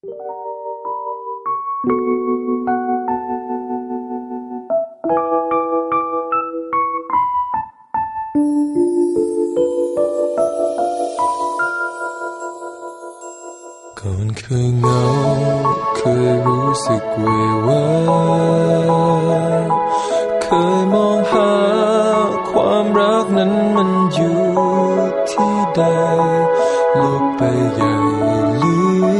ก่อนเคยเหงาเคยรู้สึกเววาเคยมองหาความรักนั้นมันอยู่ที่ใดโลกไปใหญ่ลือ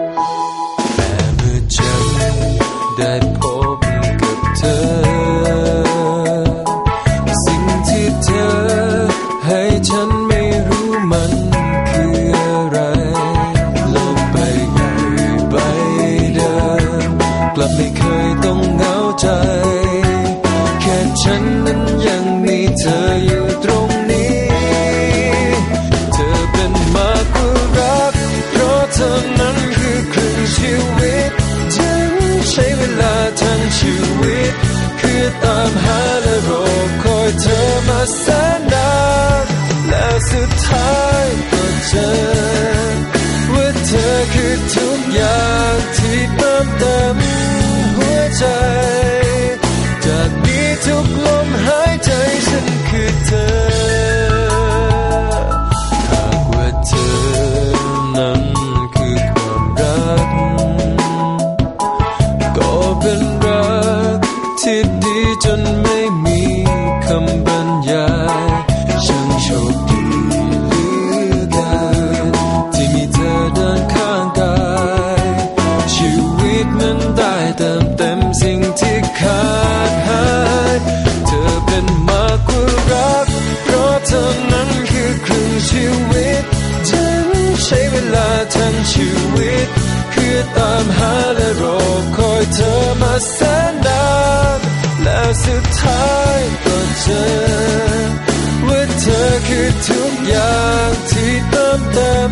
นั้นยังมีเธออยู่ตรงนี้ เธอเป็นมากกว่ารัก เพราะเธอนั้นคือครึ่งชีวิตฉันใช้เวลาทั้งชีวิต คือตามหาและรอคอยเธอมาแส เป็นรักที่ดีจนไม่มีคำบรรยายช่างโชคดีเหลือเกินที่มีเธอเดินข้างกาย ชีวิตมันได้แต่ แสนนานและสุดท้ายก็เจอว่าเธอคือทุกอย่างที่เติมเต็ม